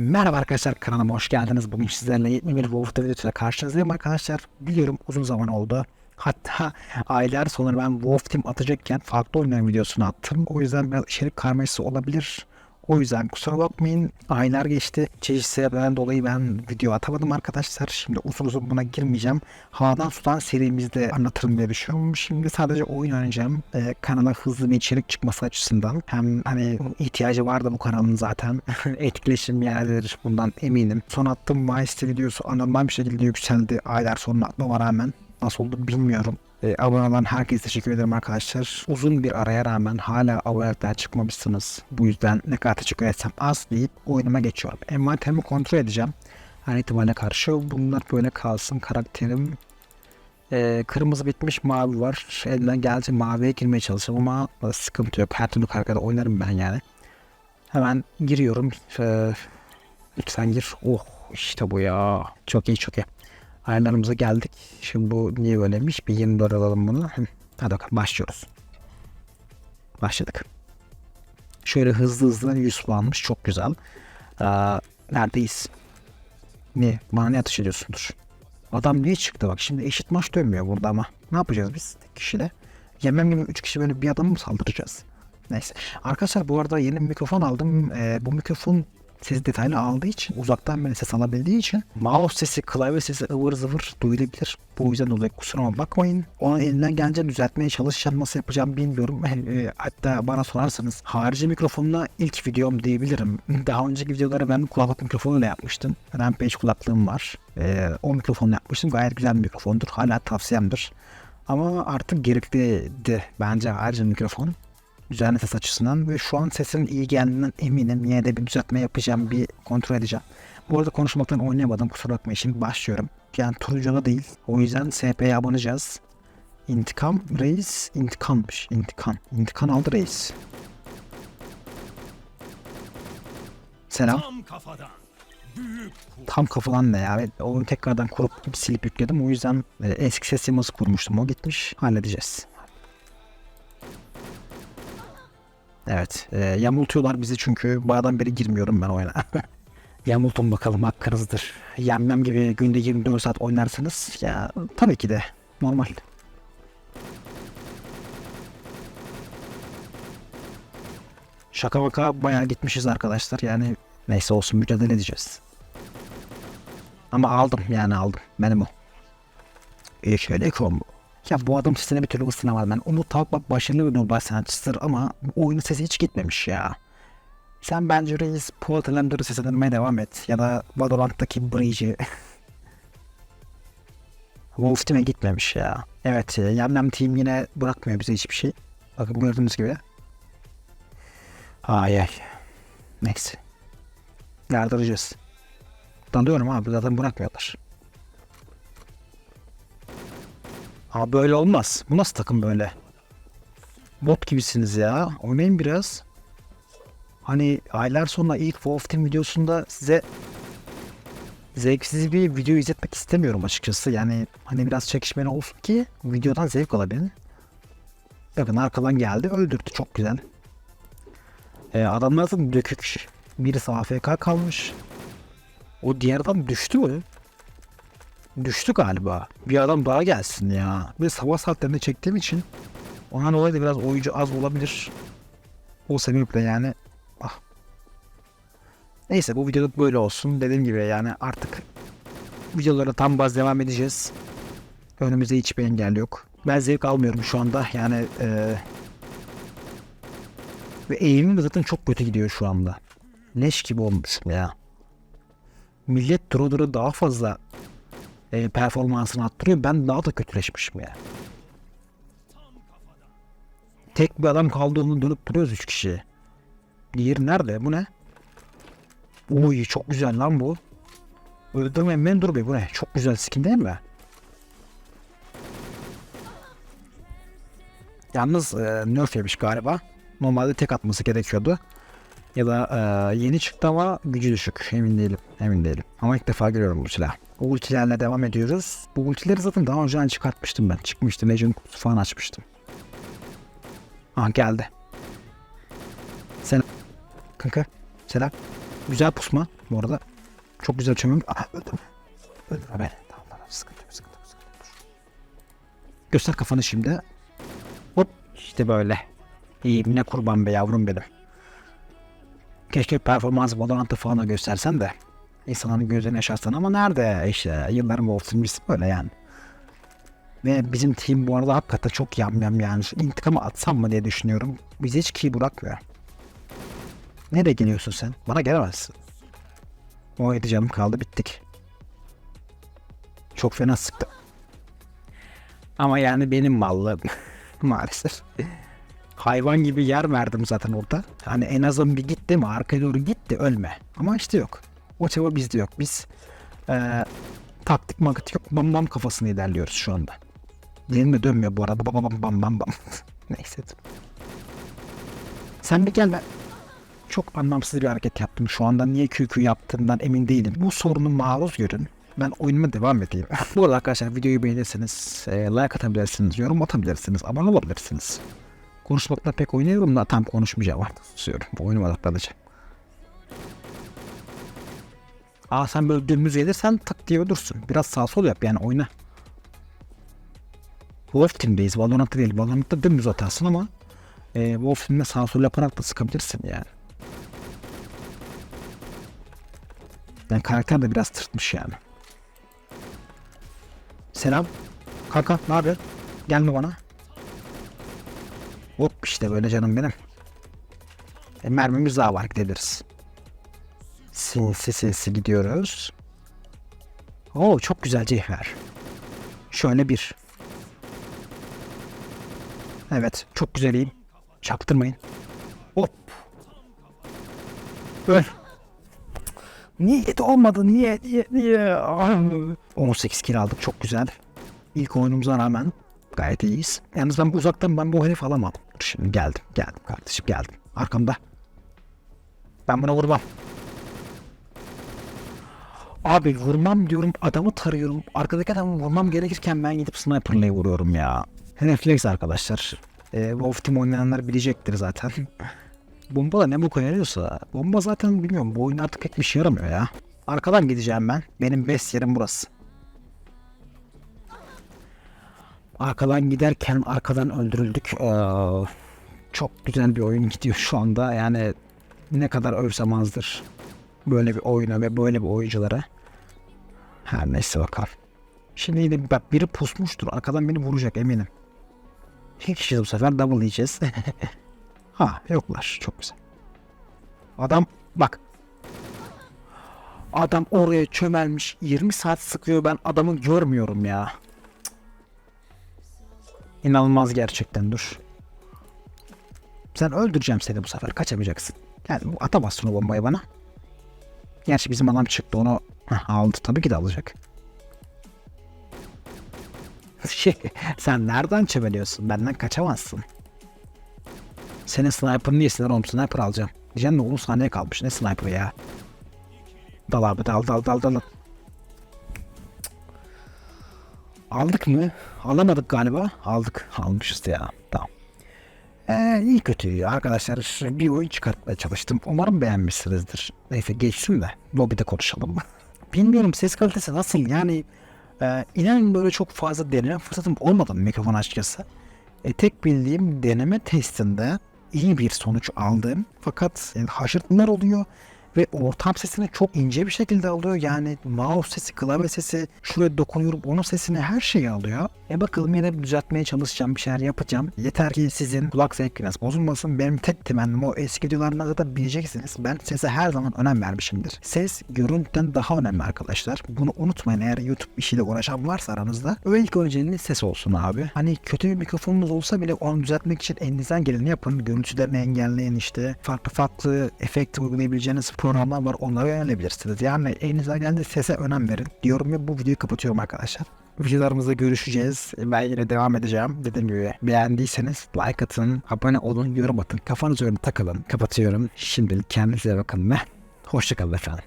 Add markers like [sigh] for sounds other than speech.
Merhaba arkadaşlar kanalıma hoş geldiniz. Bugün sizlerle 71 Wolf'ta videosuyla karşınızdayım arkadaşlar. Biliyorum uzun zaman oldu. [laughs] Hatta aylar sonra ben Wolf Team atacakken farklı oyunların videosunu attım. O yüzden biraz içerik karmaşası olabilir. O yüzden kusura bakmayın. Aylar geçti. Çeşitli sebeplerden dolayı ben video atamadım arkadaşlar. Şimdi uzun uzun buna girmeyeceğim. Havadan sudan serimizde anlatırım diye düşünüyorum. Şimdi sadece oyun oynayacağım. Ee, kanala hızlı bir içerik çıkması açısından. Hem hani ihtiyacı vardı bu kanalın zaten. [laughs] Etkileşim yerler bundan eminim. Son attığım Vice'de videosu anormal bir şekilde yükseldi. Aylar sonra atmama rağmen. Nasıl oldu bilmiyorum. E, abone olan herkese teşekkür ederim arkadaşlar. Uzun bir araya rağmen hala abonelikten çıkmamışsınız. Bu yüzden ne kadar teşekkür etsem az deyip oyunuma geçiyorum. Envanterimi kontrol edeceğim. Her ihtimale karşı bunlar böyle kalsın. Karakterim e, kırmızı bitmiş mavi var. Elinden gelince maviye girmeye çalışıyorum ama sıkıntı yok. Her türlü karakterde oynarım ben yani. Hemen giriyorum. E, lütfen gir. Oh işte bu ya. Çok iyi çok iyi. Ayarlarımıza geldik. Şimdi bu niye böyleymiş? Bir 20 dolar alalım bunu. Hadi bakalım başlıyoruz. Başladık. Şöyle hızlı hızlı 100 puanmış. Çok güzel. Aa, neredeyiz? Ne? Bana ne atış ediyorsundur? Adam niye çıktı bak. Şimdi eşit maç dönmüyor burada ama. Ne yapacağız biz tek kişiyle? Yemem gibi 3 kişi böyle bir adamı mı saldıracağız? Neyse. Arkadaşlar bu arada yeni bir mikrofon aldım. Ee, bu mikrofon ses detaylı aldığı için uzaktan böyle ses alabildiği için mouse sesi klavye sesi ıvır zıvır duyulabilir. Bu yüzden dolayı kusuruma bakmayın. Ona elinden gelince düzeltmeye çalışacağım. Nasıl yapacağım bilmiyorum. E, hatta bana sorarsanız harici mikrofonla ilk videom diyebilirim. [laughs] Daha önceki videoları ben kulaklık mikrofonuyla yapmıştım. Rampage kulaklığım var. E, o mikrofonla yapmıştım. Gayet güzel bir mikrofondur. Hala tavsiyemdir. Ama artık gerekliydi bence harici mikrofon düzenli ses açısından ve şu an sesin iyi geldiğinden eminim. Yine de bir düzeltme yapacağım, bir kontrol edeceğim. Bu arada konuşmaktan oynayamadım kusura bakmayın. Şimdi başlıyorum. Yani turuncuda değil. O yüzden SP'ye abonacağız. İntikam reis intikammış. İntikam. İntikam aldı reis. Selam. Tam kafadan. Büyük. Tam kafadan ne ya? Oyunu tekrardan kurup silip yükledim. O yüzden e, eski ses kurmuştum. O gitmiş. Halledeceğiz. Evet. E, yamultuyorlar bizi çünkü bayağıdan beri girmiyorum ben oyuna. [laughs] Yamultun bakalım hakkınızdır. Yenmem gibi günde 24 saat oynarsınız. Ya tabii ki de normal. Şaka maka bayağı gitmişiz arkadaşlar. Yani neyse olsun mücadele edeceğiz. Ama aldım yani aldım. Benim o. İyi şöyle combo. Ya bu adam sesine bir türlü ısınamadım ben. Umut Tavukbak başarılı bir Nobel sanatçısıdır ama oyunun sesi hiç gitmemiş ya. Sen bence Reis Polat Alemdar'ı seslendirmeye devam et. Ya da Valorant'taki Breach'i. [laughs] Wolf Team'e gitmemiş ya. Evet, e, Yamlam Team yine bırakmıyor bize hiçbir şey. Bakın gördüğünüz gibi. Ay ay. Neyse. Yardıracağız. Dalıyorum abi zaten bırakmıyorlar. Ama böyle olmaz. Bu nasıl takım böyle? Bot gibisiniz ya. Oynayın biraz. Hani aylar sonra ilk Wolf Team videosunda size zevksiz bir video izletmek istemiyorum açıkçası. Yani hani biraz çekişmeli olsun ki videodan zevk alabilin. Bakın arkadan geldi öldürdü çok güzel. Ee, adamlar zaten dökük. Birisi AFK kalmış. O diğer adam düştü mü? Düştü galiba. Bir adam daha gelsin ya. Bir sabah saatlerinde çektiğim için ondan dolayı da biraz oyuncu az olabilir. O sebeple yani ah. Neyse bu videoda böyle olsun. Dediğim gibi yani artık videolara tam baz devam edeceğiz. Önümüzde hiçbir engel yok. Ben zevk almıyorum şu anda. Yani eee ve eğimim de zaten çok kötü gidiyor şu anda. Leş gibi olmuşum ya. Millet duru daha fazla e, performansını arttırıyor. Ben daha da kötüleşmişim ya. Tek bir adam kaldığını dönüp duruyoruz üç kişi. Diğeri nerede? Bu ne? Oy çok güzel lan bu. Öldürmeyin beni dur be bu ne? Çok güzel skin değil mi? Yalnız e, nerf yemiş galiba. Normalde tek atması gerekiyordu. Ya da e, yeni çıktı ama gücü düşük. Emin değilim. Emin değilim. Ama ilk defa görüyorum bu silahı. Bu ultilerle devam ediyoruz. Bu ultileri zaten daha önceden çıkartmıştım ben. Çıkmıştı. Legend kutusu falan açmıştım. Ah geldi. Selam. Kanka. Selam. Güzel pusma bu arada. Çok güzel çömüm. Aha öldüm. Öldürme beni. Tamam tamam sıkıntı yok sıkıntı yok. Göster kafanı şimdi. Hop işte böyle. İyi ne kurban be yavrum benim. Keşke performans Valorant'ı falan göstersen de insanların gözlerini yaşarsan ama nerede işte yılların Wolf'un böyle yani. Ve bizim team bu arada hakikaten çok yam yam yani. Şu intikamı atsam mı diye düşünüyorum. Bizi hiç key bırakmıyor. Nereye geliyorsun sen? Bana gelemezsin. O yedi canım kaldı bittik. Çok fena sıktı. Ama yani benim mallım [laughs] maalesef. Hayvan gibi yer verdim zaten orada. Hani en azından bir gitti mi arkaya doğru gitti ölme. Ama işte yok. O çaba bizde yok. Biz eee taktik maktik yok. Bam bam kafasını ilerliyoruz şu anda. De dönmüyor bu arada. Bam bam bam bam bam. [laughs] Neyse. Sen bir gel ben. Çok anlamsız bir hareket yaptım. Şu anda niye QQ yaptığımdan emin değilim. Bu sorunu maruz görün. Ben oyunuma devam edeyim. [laughs] bu arada arkadaşlar videoyu beğenirseniz e, like atabilirsiniz, yorum atabilirsiniz, abone olabilirsiniz. Konuşmakta pek oynuyorum da tam konuşmayacağım artık. Susuyorum. Bu oyunuma odaklanacağım. Aa sen böyle dümdüz gelirsen tak diye ölürsün. Biraz sağ sol yap yani oyna. Wolf Team'deyiz. Valorant'ta değil. Valorant'ta dümdüz atarsın ama e, Wolf Team'de sağ sol yaparak da sıkabilirsin yani. Yani karakter de biraz tırtmış yani. Selam. Kanka ne haber? Gelme bana. Hop işte böyle canım benim. E, mermimiz daha var gidebiliriz. Sinsi sinsi gidiyoruz. Oo çok güzel cevher. Şöyle bir. Evet çok güzel iyiyim. Çaktırmayın. Hop. Öl. Niye yedi olmadı? Niye? Niye? Niye? Ah. 18 kill aldık. Çok güzel. İlk oyunumuza rağmen gayet iyiyiz. Yalnız ben bu uzaktan ben bu herif alamam. Dur Şimdi geldim. Geldim kardeşim geldim. Arkamda. Ben buna vurmam. Abi vurmam diyorum adamı tarıyorum. Arkadaki adamı vurmam gerekirken ben gidip sniper'la vuruyorum ya. Refleks arkadaşlar. E, Wolf Team oynayanlar bilecektir zaten. [laughs] Bomba da ne bu yarıyorsa. Bomba zaten bilmiyorum bu oyun artık pek bir şey yaramıyor ya. Arkadan gideceğim ben. Benim best yerim burası. Arkadan giderken arkadan öldürüldük. Ee, çok güzel bir oyun gidiyor şu anda. Yani ne kadar övsem azdır. Böyle bir oyuna ve böyle bir oyunculara. Her neyse bakalım. Şimdi yine bak biri pusmuştur. Arkadan beni vuracak eminim. İki kişi bu sefer double yiyeceğiz. [laughs] ha yoklar. Çok güzel. Adam bak. Adam oraya çömelmiş. 20 saat sıkıyor. Ben adamı görmüyorum ya. İnanılmaz gerçekten dur. Sen öldüreceğim seni bu sefer. Kaçamayacaksın. Yani atamazsın o bombayı bana. Gerçi bizim adam çıktı onu aldı. Tabii ki de alacak. Şey, sen nereden çeveliyorsun? Benden kaçamazsın. Senin sniper'ını yesinler oğlum. Sniper alacağım. Diyeceğim de 10 saniye kalmış. Ne sniper ya? Dal abi dal dal dal dal. Aldık mı? Alamadık galiba. Aldık. Almışız ya. Tamam. Ee, iyi kötü arkadaşlar bir oyun çıkartmaya çalıştım. Umarım beğenmişsinizdir. Neyse geçsin de lobide konuşalım. [laughs] Bilmiyorum ses kalitesi nasıl yani e, inanın böyle çok fazla deneme fırsatım olmadı mikrofon açıkçası. E, tek bildiğim deneme testinde iyi bir sonuç aldım. Fakat e, haşırtmalar oluyor ve ortam sesini çok ince bir şekilde alıyor. Yani mouse sesi, klavye sesi, şuraya dokunuyorum onun sesini her şeyi alıyor. E bakalım yine düzeltmeye çalışacağım, bir şeyler yapacağım. Yeter ki sizin kulak zevkiniz bozulmasın. Benim tek temennim o eski videolarımda da bileceksiniz. Ben sese her zaman önem vermişimdir. Ses görüntüden daha önemli arkadaşlar. Bunu unutmayın eğer YouTube işiyle uğraşan varsa aranızda. O ilk önceliğiniz ses olsun abi. Hani kötü bir mikrofonunuz olsa bile onu düzeltmek için elinizden geleni yapın. Görüntülerini engelleyin işte. Farklı farklı efekt uygulayabileceğiniz programlar var. Onlara yönelebilirsiniz. Yani elinizden geldiğinde sese önem verin. Diyorum ve bu videoyu kapatıyorum arkadaşlar. Videolarımızda görüşeceğiz. Ben yine devam edeceğim. Dediğim gibi beğendiyseniz like atın, abone olun, yorum atın. Kafanız önüne takılın. Kapatıyorum. Şimdilik kendinize bakın ve hoşçakalın efendim.